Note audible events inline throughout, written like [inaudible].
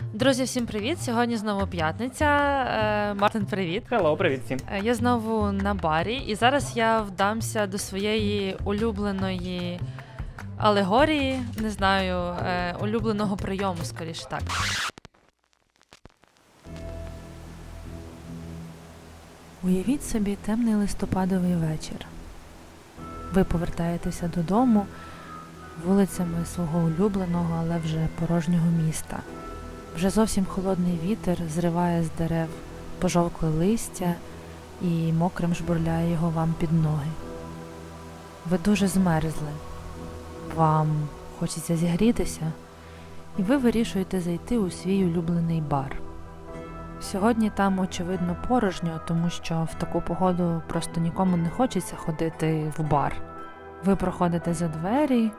Друзі, всім привіт! Сьогодні знову п'ятниця. Е, Мартин, привіт. Хелло, привіт всім. Е, Я знову на барі, і зараз я вдамся до своєї улюбленої алегорії, не знаю, е, улюбленого прийому, скоріше так. Уявіть собі темний листопадовий вечір. Ви повертаєтеся додому вулицями свого улюбленого, але вже порожнього міста. Вже зовсім холодний вітер зриває з дерев пожовкле листя і мокрим жбурляє його вам під ноги. Ви дуже змерзли. Вам хочеться зігрітися, і ви вирішуєте зайти у свій улюблений бар. Сьогодні там, очевидно, порожньо, тому що в таку погоду просто нікому не хочеться ходити в бар. Ви проходите за двері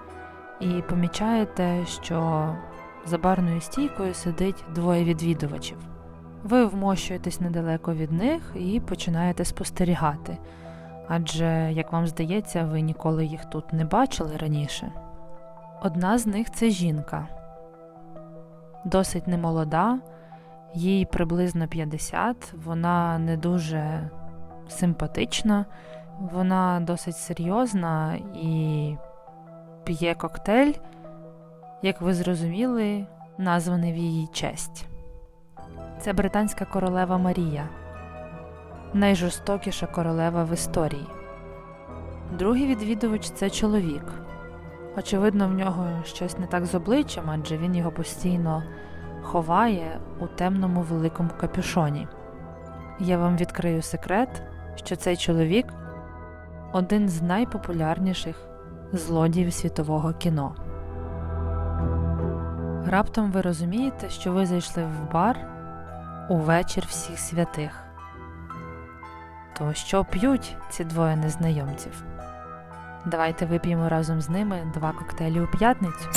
і помічаєте, що за барною стійкою сидить двоє відвідувачів. Ви вмощуєтесь недалеко від них і починаєте спостерігати. Адже, як вам здається, ви ніколи їх тут не бачили раніше. Одна з них це жінка, досить немолода, їй приблизно 50, вона не дуже симпатична, вона досить серйозна і п'є коктейль, як ви зрозуміли, названий в її честь. Це британська королева Марія, найжорстокіша королева в історії. Другий відвідувач це чоловік. Очевидно, в нього щось не так з обличчям, адже він його постійно ховає у темному великому капюшоні. Я вам відкрию секрет, що цей чоловік один з найпопулярніших злодіїв світового кіно. Раптом ви розумієте, що ви зайшли в бар у вечір всіх святих. То що п'ють ці двоє незнайомців? Давайте вип'ємо разом з ними два коктейлі у п'ятницю.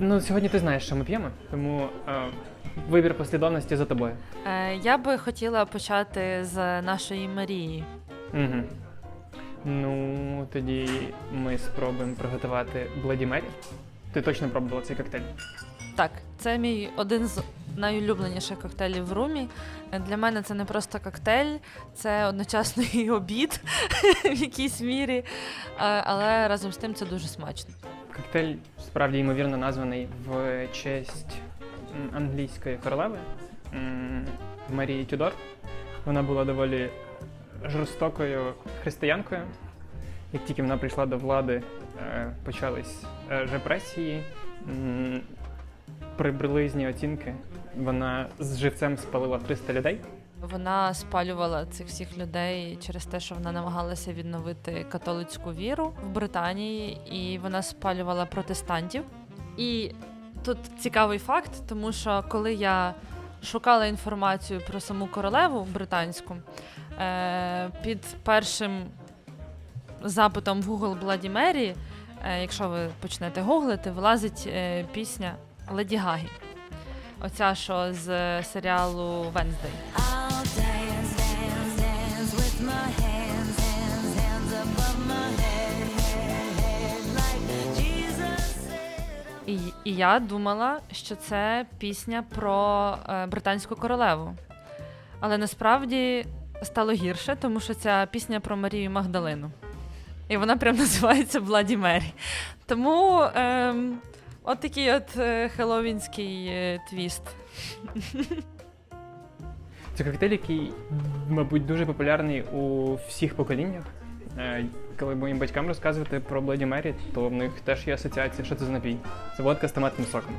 Ну, сьогодні ти знаєш, що ми п'ємо, тому е, вибір послідовності за тобою. Е, я би хотіла почати з нашої Марії. Угу. Ну, тоді ми спробуємо приготувати Bloody Mary. Ти точно пробувала цей коктейль? Так, це мій один з найулюбленіших коктейлів в румі. Для мене це не просто коктейль, це одночасно і обід [laughs] в якійсь мірі. Е, Але разом з тим це дуже смачно. Коктейль справді ймовірно названий в честь англійської королеви Марії Тюдор. Вона була доволі жорстокою християнкою. Як тільки вона прийшла до влади, е, почались е, репресії. Приблизні оцінки. Вона з живцем спалила 300 людей. Вона спалювала цих всіх людей через те, що вона намагалася відновити католицьку віру в Британії, і вона спалювала протестантів. І тут цікавий факт, тому що коли я шукала інформацію про саму королеву британську, е, під першим запитом в Google Bloody Mary, е, якщо ви почнете гуглити, вилазить е, пісня Леді Гагі. Оця, що з серіалу Венздей. І, я думала, що це пісня про е, британську королеву. Але насправді стало гірше, тому що ця пісня про Марію Магдалину. І вона прям [laughs] називається Бладі Мері. Тому ем, от такий от е, хеллоуінський е, твіст. Це коктейль, який, мабуть, дуже популярний у всіх поколіннях. Е, Коли моїм батькам розказувати про Bloody Mary, то в них теж є асоціація, що це за напій. Це водка з томатним соком.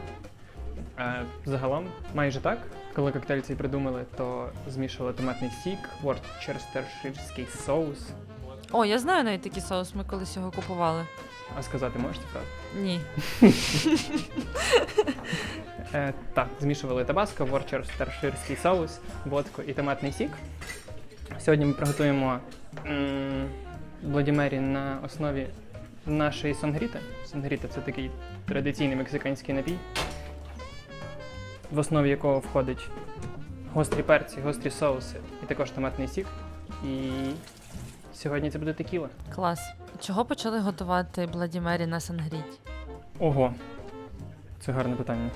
Е, Загалом, майже так. Коли коктейль цей придумали, то змішували томатний сік, ворчестерширський соус. О, я знаю навіть такий соус, ми колись його купували. А сказати можете фразу? Ні. Е, так, змішували табаско, ворчестерширський соус, водку і томатний сік. Сьогодні ми приготуємо м, Bloody на основі нашої сонгріти. Сонгріта це такий традиційний мексиканський напій, в основі якого входить гострі перці, гострі соуси і також томатний сік. І сьогодні це буде текіла. Клас. Чого почали готувати Бладі Мері на Сангріті? Ого, це гарне питання.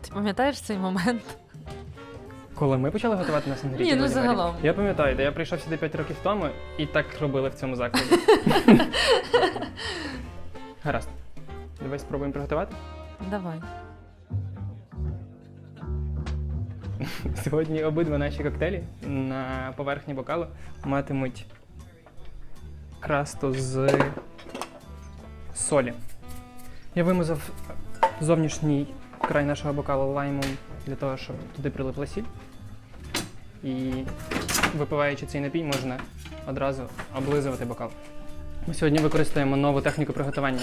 Ти пам'ятаєш цей момент? Коли ми почали готувати на сангріті? Ні, ну, загалом. Я пам'ятаю, де я прийшов сюди 5 років тому і так робили в цьому закладі. [laughs] Гаразд. Давай спробуємо приготувати. Давай. [laughs] Сьогодні обидва наші коктейлі на поверхні бокалу матимуть красту з солі. Я вимазав зовнішній край нашого бокалу лаймом для того, щоб туди прилипла сіль. І випиваючи цей напій, можна одразу облизувати бокал. Ми сьогодні використаємо нову техніку приготування.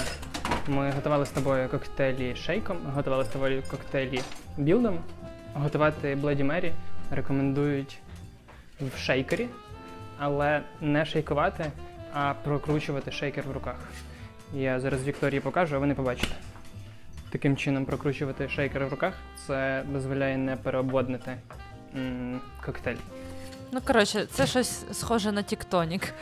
Ми готували з тобою коктейлі шейком, готували з тобою коктейлі білдом. Готувати Bloody Mary рекомендують в шейкері, але не шейкувати, а прокручувати шейкер в руках. Я зараз Вікторії покажу, а ви не побачите. Таким чином прокручувати шейкер в руках це дозволяє не переобводнити м, коктейль. Ну, коротше, це щось схоже на тіктонік.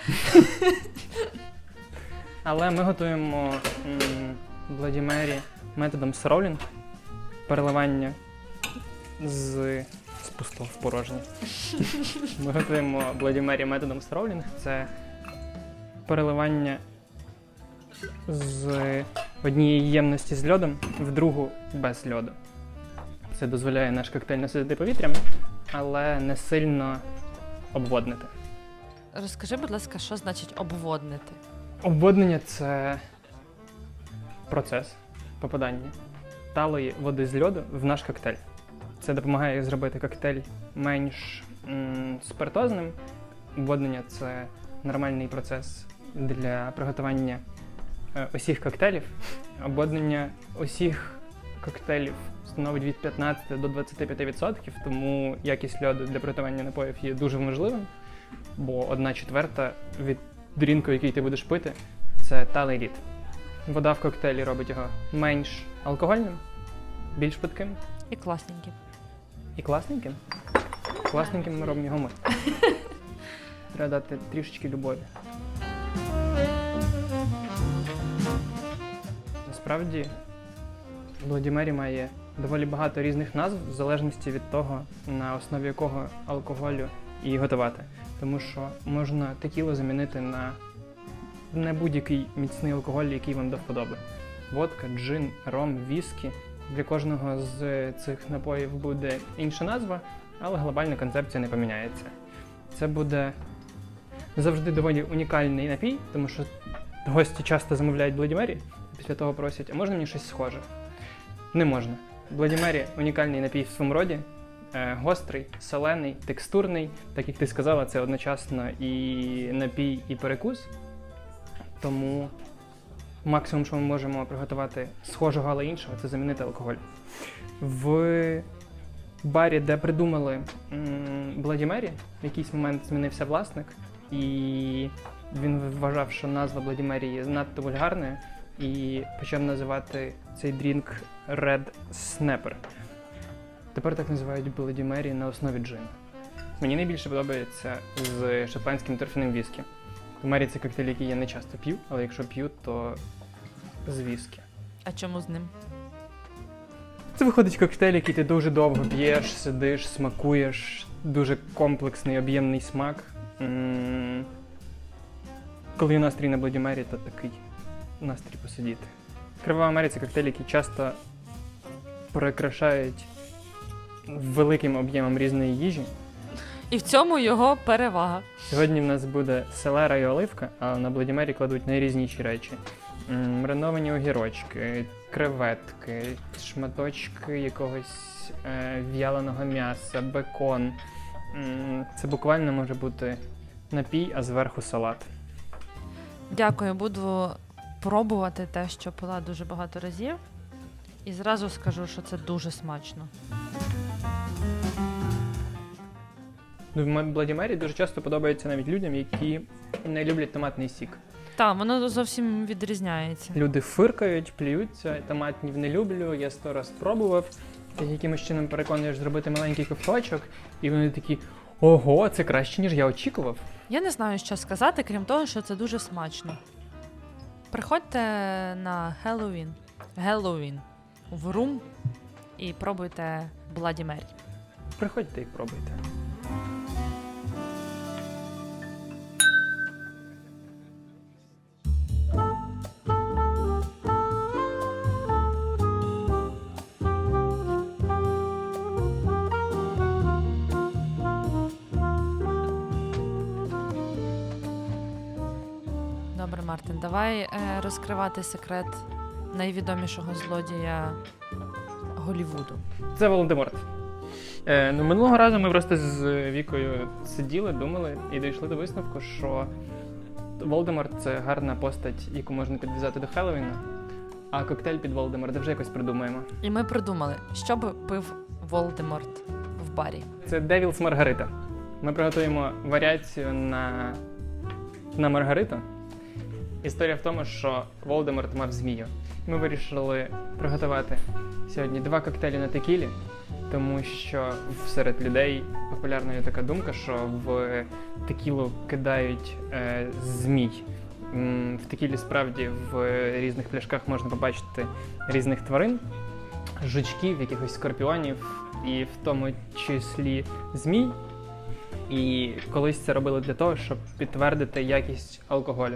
Але ми готуємо м, Bloody Mary методом сролінг, переливання з, з пустого в порожнє. Ми готуємо Bloody Mary методом сролінг. Це переливання з однієї ємності з льодом в другу без льоду. Це дозволяє наш коктейль наситити повітрям, але не сильно обводнити. Розкажи, будь ласка, що значить обводнити? Обводнення це процес попадання талої води з льоду в наш коктейль. Це допомагає зробити коктейль менш м, спиртозним. Обводнення це нормальний процес для приготування усіх коктейлів. Обводнення усіх коктейлів становить від 15 до 25%, тому якість льоду для приготування напоїв є дуже важливим, бо одна четверта від дрінку, який ти будеш пити, це талий лід. Вода в коктейлі робить його менш алкогольним, більш питким І класненькі. і класненьким. Класненьким ми робимо його ми. [laughs] Треба дати трішечки любові. Насправді, Bloody Mary має доволі багато різних назв в залежності від того, на основі якого алкоголю її готувати. Тому що можна текіло замінити на не будь-який міцний алкоголь, який вам до вподоби. Водка, джин, ром, віскі. Для кожного з цих напоїв буде інша назва, але глобальна концепція не поміняється. Це буде завжди доволі унікальний напій, тому що гості часто замовляють Bloody Mary, після того просять, а можна мені щось схоже? Не можна. Mary – унікальний напій в своєму роді, е, гострий, солений, текстурний. Так як ти сказала, це одночасно і напій, і перекус. Тому максимум, що ми можемо приготувати схожого, але іншого, це замінити алкоголь. В барі, де придумали Mary, в якийсь момент змінився власник, і він вважав, що назва є надто вульгарною, і почав називати цей дрінк Red Snapper. Тепер так називають Bloody Mary на основі джину. Мені найбільше подобається з шотландським торфяним віскі. Мері це коктейль, який я не часто п'ю, але якщо п'ю, то з віскі. А чому з ним? Це виходить коктейль, який ти дуже довго п'єш, сидиш, смакуєш, дуже комплексний, об'ємний смак. М, Коли настрій на Bloody Mary, то такий настрій посидіти. Кривава Мері це коктейль, який часто прикрашають великим об'ємом різної їжі. І в цьому його перевага. Сьогодні в нас буде селера і оливка, а на Bloody Mary кладуть найрізніші речі. Мариновані огірочки, креветки, шматочки якогось е, в'яленого м'яса, бекон. Це буквально може бути напій, а зверху салат. Дякую, буду пробувати те, що пила дуже багато разів. І зразу скажу, що це дуже смачно. Ну, в Bloody Mary дуже часто подобається навіть людям, які не люблять томатний сік. Так, воно зовсім відрізняється. Люди фиркають, плюються, томатнів не люблю, я сто раз пробував. ти якимось чином переконуєш зробити маленький ковточок, і вони такі: ого, це краще, ніж я очікував. Я не знаю, що сказати, крім того, що це дуже смачно. Приходьте на Хеллоуін, Геловін в Рум і пробуйте Бладі Мері. Приходьте і пробуйте. Давай е, розкривати секрет найвідомішого злодія Голівуду. Це Володиморт. Е, ну, минулого разу ми просто з Вікою сиділи, думали і дійшли до висновку, що Волдеморт це гарна постать, яку можна підв'язати до Хеллоуіна, а коктейль під Волдеморта вже якось придумаємо. І ми придумали, що би пив Волдеморт в барі. Це Девілс Маргарита. Ми приготуємо варіацію на, на Маргариту. Історія в тому, що Волдеморт мав змію. Ми вирішили приготувати сьогодні два коктейлі на текілі, тому що серед людей популярна є така думка, що в текілу кидають е, змій. В текілі справді в різних пляшках можна побачити різних тварин, жучків, якихось скорпіонів, і в тому числі змій. І колись це робили для того, щоб підтвердити якість алкоголю.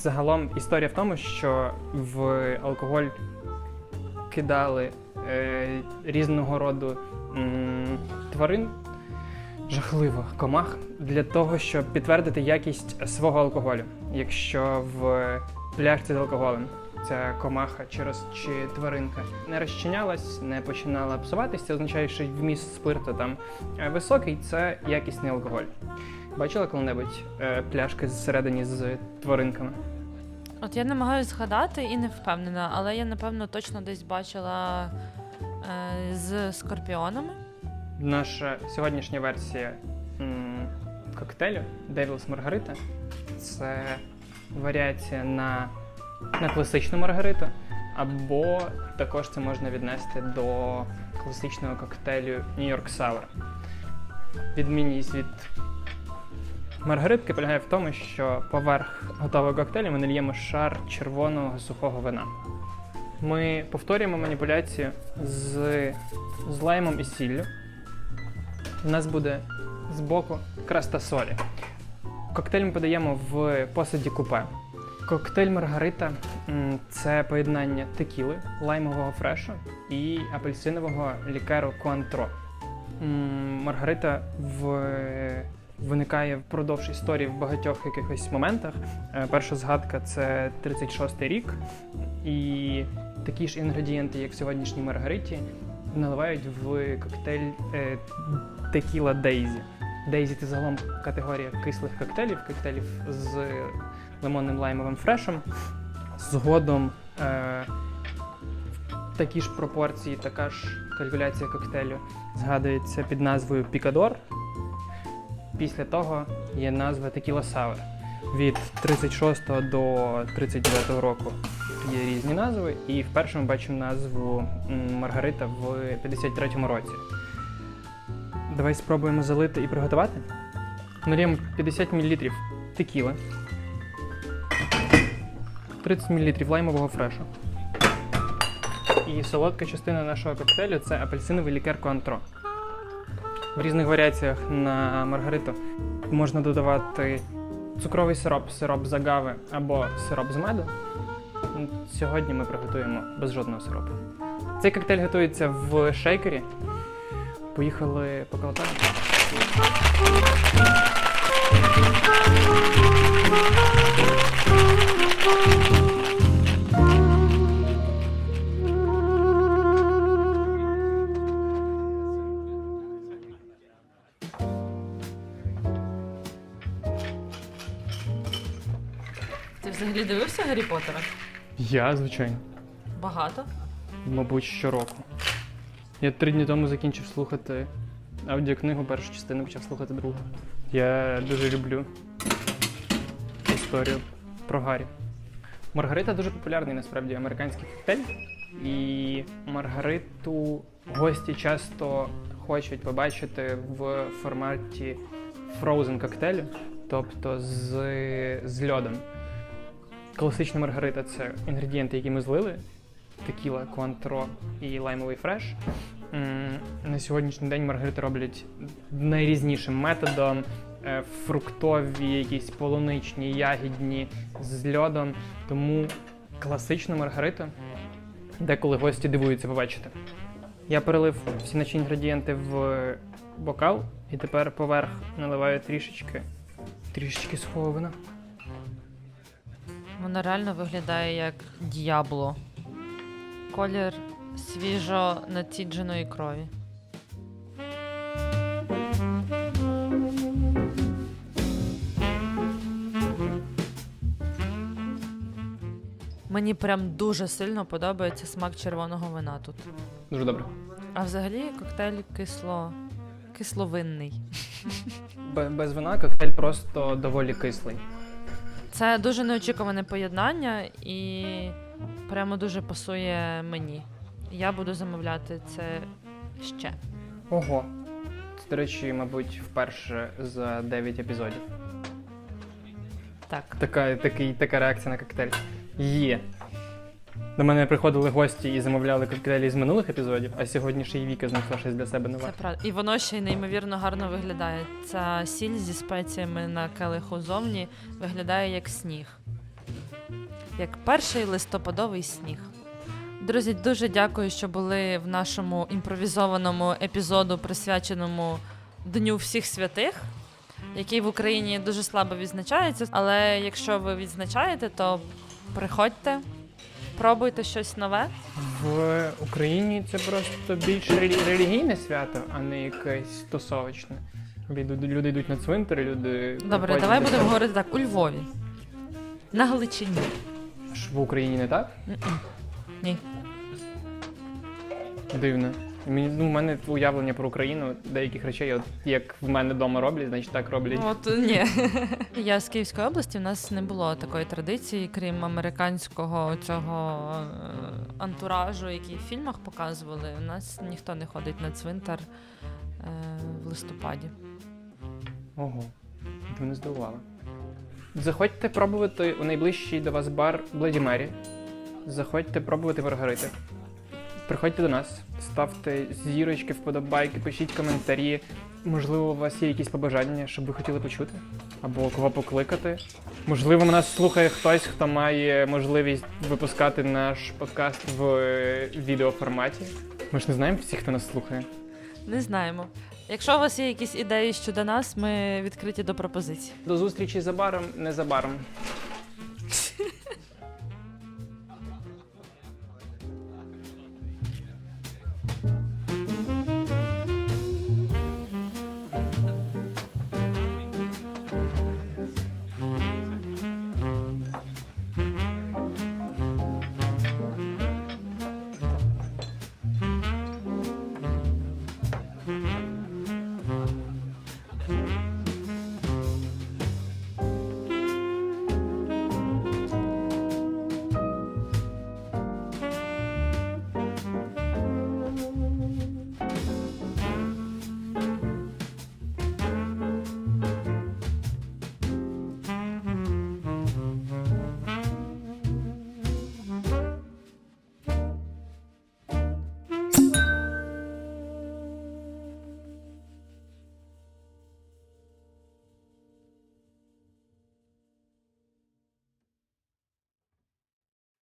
Загалом історія в тому, що в алкоголь кидали е, різного роду м, тварин, жахливо комах, для того, щоб підтвердити якість свого алкоголю. Якщо в пляшці з алкоголем ця комаха чи, роз, чи тваринка не розчинялась, не починала псуватися, означає, що вміст спирту там е, високий, це якісний алкоголь. Бачила коли-небудь е, пляшки зсередині з тваринками? От я намагаюся згадати і не впевнена, але я напевно точно десь бачила е, з скорпіонами. Наша сьогоднішня версія м, коктейлю Devil's Margarita це варіація на, на класичну маргариту, або також це можна віднести до класичного коктейлю New York Sour. Відмінність від маргаритки полягає в тому, що поверх готового коктейлю ми нальємо шар червоного сухого вина. Ми повторюємо маніпуляцію з, з лаймом і сіллю. У нас буде збоку краста солі. Коктейль ми подаємо в посуді купе. Коктейль Маргарита це поєднання текіли, лаймового фрешу і апельсинового лікеру Куантро. Маргарита в... виникає впродовж історії в багатьох якихось моментах. Е, Перша згадка це 36-й рік, і такі ж інгредієнти, як в сьогоднішній Маргариті, наливають в коктейль е, Текіла Дейзі. Дейзі це загалом категорія кислих коктейлів, коктейлів з лимонним лаймовим фрешем. Згодом е, такі ж пропорції, така ж калькуляція коктейлю згадується під назвою Пікадор. Після того є назва Текіла Сауер. Від 36 до 39 року є різні назви, і вперше ми бачимо назву Маргарита в 53-му році. Давай спробуємо залити і приготувати. Наліємо 50 мл текіли, 30 мл лаймового фрешу. І солодка частина нашого коктейлю це апельсиновий лікер Коантро. В різних варіаціях на маргариту можна додавати цукровий сироп, сироп з агави або сироп з меду. Сьогодні ми приготуємо без жодного сиропу. Цей коктейль готується в шейкері. Поїхали поколотати. Ти Гаррі Поттера? Я, звичайно. Багато. Мабуть, щороку. Я три дні тому закінчив слухати аудіокнигу, першу частину почав слухати другу. Я дуже люблю історію про Гаррі. Маргарита дуже популярний насправді американський коктейль. І Маргариту гості часто хочуть побачити в форматі frozen коктейлю, тобто з, з льодом. Класична маргарита це інгредієнти, які ми злили: текіла, куантро і лаймовий фреш. На сьогоднішній день маргарити роблять найрізнішим методом. е, Фруктові, якісь полуничні, ягідні з льодом. Тому класична маргарита, деколи гості дивуються побачити. Я перелив всі наші інгредієнти в бокал і тепер поверх наливаю трішечки, трішечки сухого. Воно реально виглядає як діабло. Колір свіжо націдженої крові. Мені прям дуже сильно подобається смак червоного вина тут. Дуже добре. А взагалі коктейль кисло... кисловинний. Без вина коктейль просто доволі кислий. Це дуже неочікуване поєднання і прямо дуже пасує мені. Я буду замовляти це ще. Ого. Це, до речі, мабуть, вперше за 9 епізодів. Так. Така, такий, така реакція на коктейль. Є. До мене приходили гості і замовляли коктейлі з минулих епізодів, а сьогодні ще й Віка знайшла щось для себе нове. Це правда. І воно ще й неймовірно гарно виглядає. Ця сіль зі спеціями на келиху зовні виглядає як сніг. Як перший листопадовий сніг. Друзі, дуже дякую, що були в нашому імпровізованому епізоду, присвяченому Дню всіх святих, який в Україні дуже слабо відзначається. Але якщо ви відзначаєте, то приходьте, пробуйте щось нове. В Україні це просто більш релі- релігійне свято, а не якесь тусовочне. Люди, люди йдуть на цвинтар, люди. Добре, приходять давай до будемо цього. говорити так: у Львові. На Галичині. Ж В Україні не так? Ні. Дивно. Мені ну, в мене уявлення про Україну деяких речей, от як в мене вдома роблять, значить так роблять. От ні. [laughs] Я з Київської області. У нас не було такої традиції, крім американського цього е, антуражу, який в фільмах показували. У нас ніхто не ходить на цвинтар е, в листопаді. Ого, ти мене здивувала. Заходьте пробувати у найближчий до вас бар Bloody Mary. Заходьте пробувати маргарити. Приходьте до нас, ставте зірочки, вподобайки, пишіть коментарі. Можливо, у вас є якісь побажання, щоб ви хотіли почути? Або кого покликати. Можливо, нас слухає хтось, хто має можливість випускати наш подкаст в е, відеоформаті. Ми ж не знаємо всіх, хто нас слухає. Не знаємо. Якщо у вас є якісь ідеї щодо нас, ми відкриті до пропозицій. До зустрічі за баром, незабаром.